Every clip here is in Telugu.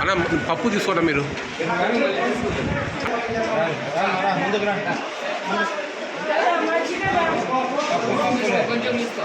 అన్న పప్పు తీసుకోండి మీరు కొంచెం తీసుకో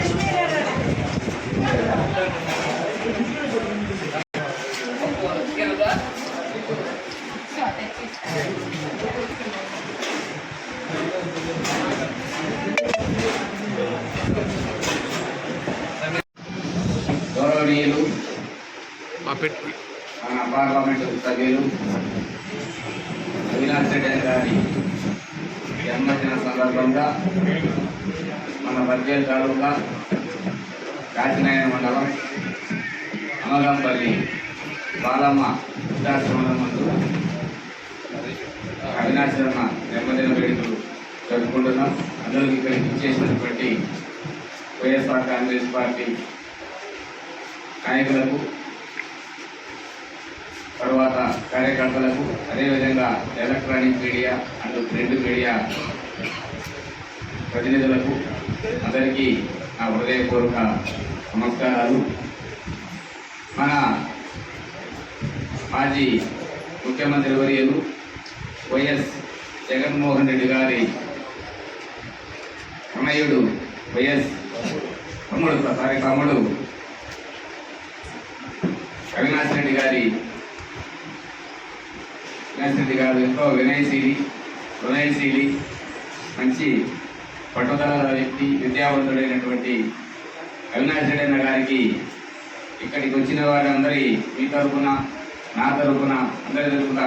గౌరవనీయులు మన పార్లమెంటు సభ్యులు అవినాష్ రెడ్డి గారి జన్మదిన సందర్భంగా మన బడ్జెట్ తాలూకా కాకినాయ మండలం అమగంపల్లి బాలమ్మ వృద్ధాశ్రమం నందు అవినాష్ శర్మ జన్మదిన వేడుకలు జరుపుకుంటున్నాం. అందరికీ ఇక్కడికి ఇచ్చేసినటువంటి వైఎస్ఆర్ కాంగ్రెస్ పార్టీ నాయకులకు తర్వాత కార్యకర్తలకు అదేవిధంగా electronic media and print media ప్రతినిధులకు అందరికీ నా హృదయపూర్వక నమస్కారాలు. మన మాజీ ముఖ్యమంత్రి వర్యులు వైఎస్ జగన్మోహన్ రెడ్డి గారి అన్నయుడు వైఎస్ తమ్ముడు సారీ తమ్ముడు అవినాష్ రెడ్డి గారి అవినాష్ రెడ్డి గారు ఎంతో వినయశీలి వినయశీలి మంచి పట్టుదల వ్యక్తి విద్యావంతుడైనటువంటి అవినాష్ రెడ్డి అన్న గారికి ఇక్కడికి వచ్చిన వారందరి మీ తరపున నా తరపున అందరి తరపున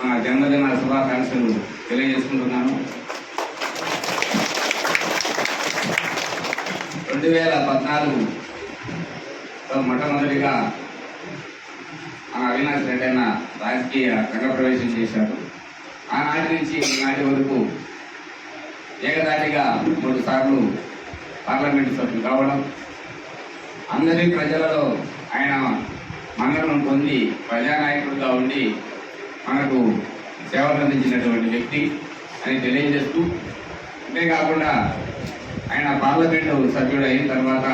జన్మదిన శుభాకాంక్షలు తెలియజేసుకుంటున్నాను. రెండు వేల పద్నాలుగు మొట్టమొదటిగా మన అవినాష్ రెడ్డి అన్న రాజకీయ రంగప్రవేశం చేశారు ఆనాటి నుంచి ఈనాటి వరకు ఏకదాటిగా మూడు సార్లు పార్లమెంటు సభ్యులు కావడం అందరి ప్రజలలో ఆయన మన్నలను పొంది ప్రజానాయకుడిగా ఉండి మనకు సేవలు అందించినటువంటి వ్యక్తి అని తెలియజేస్తూ అంతేకాకుండా ఆయన పార్లమెంటు సభ్యుడు అయిన తర్వాత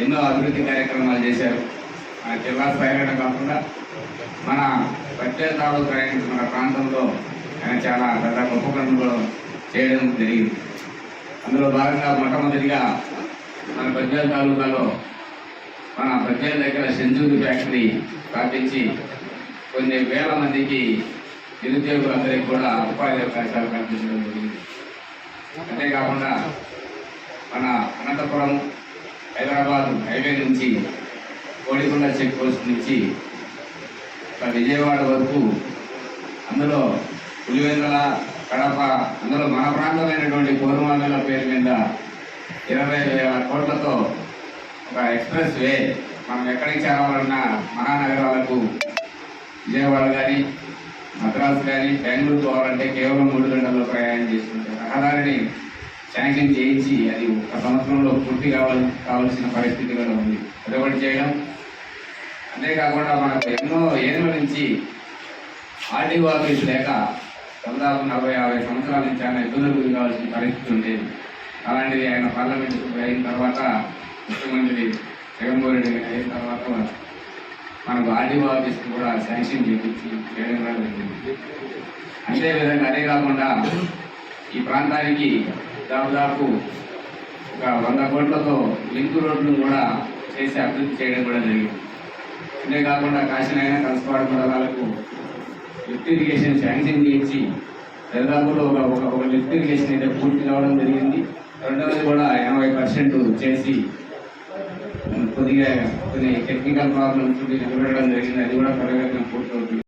ఎన్నో అభివృద్ధి కార్యక్రమాలు చేశారు. మన జిల్లా స్థాయిలోనే కాకుండా మన ప్రత్యేక తాలూకా మన ప్రాంతంలో ఆయన చాలా పెద్ద గొప్ప పనులు చేయడం జరిగింది. అందులో భాగంగా మొట్టమొదటిగా మన ప్రత్యేక తాలూకాలో మన ప్రత్యేక దగ్గర సెంచూరి ఫ్యాక్టరీ స్థాపించి కొన్ని వేల మందికి నిరుద్యోగులందరికీ కూడా ఉపాధి అవకాశాలు కల్పించడం జరిగింది. అంతేకాకుండా మన అనంతపురం హైదరాబాద్ హైవే నుంచి కోడికొండ చెక్ పోస్ట్ నుంచి విజయవాడ వరకు అందులో పులివెందల కడప అందులో మన ప్రాంతమైనటువంటి కోరుమాల పేరు మీద ఇరవై వేల కోట్లతో ఒక ఎక్స్ప్రెస్ వే మనం ఎక్కడికి చేరవాలన్నా మహానగరాలకు విజయవాడ కానీ మద్రాసు కానీ బెంగళూరు పోవాలంటే కేవలం మూడు గంటల్లో ప్రయాణం చేస్తుంటే రహదారిని శాంక్షన్ చేయించి అది ఒక సంవత్సరంలో పూర్తి కావాలి కావాల్సిన పరిస్థితి కూడా ఉంది. అదొకటి చేయడం. అంతేకాకుండా మనకు ఎన్నో ఏళ్ళ నుంచి ఆర్డీఓ ఆఫీస్ లేక దాదాపు నలభై యాభై సంవత్సరాల నుంచి ఆయన ఇబ్బందులు గురి కావాల్సిన పరిస్థితి ఉండేది అలాంటిది ఆయన పార్లమెంట్ అయిన తర్వాత ముఖ్యమంత్రి జగన్మోహన్ రెడ్డి అయిన తర్వాత మనకు ఆర్డీఓ ఆఫీస్కి కూడా శాంక్షన్ చేయించి చేయడం కూడా జరిగింది. అంతేవిధంగా అదే కాకుండా ఈ ప్రాంతానికి దాదాపు ఒక వంద కోట్లతో లింక్ రోడ్లు కూడా చేసి అభివృద్ధి చేయడం కూడా జరిగింది. అంతేకాకుండా కాశీనైనా కలసపాడు మండలాలకు లిఫ్ట్ ఇరిగేషన్ శాంక్షన్ చేయించి దరిదాపులో ఒక ఒక ఒక లిఫ్ట్ ఇరిగేషన్ అయితే పూర్తి కావడం జరిగింది. రెండవది కూడా ఎనభై పర్సెంట్ చేసి కొద్దిగా కొన్ని టెక్నికల్ ప్రాబ్లమ్స్ నిలబెట్టడం జరిగింది అది కూడా త్వరగా పూర్తవుతుంది.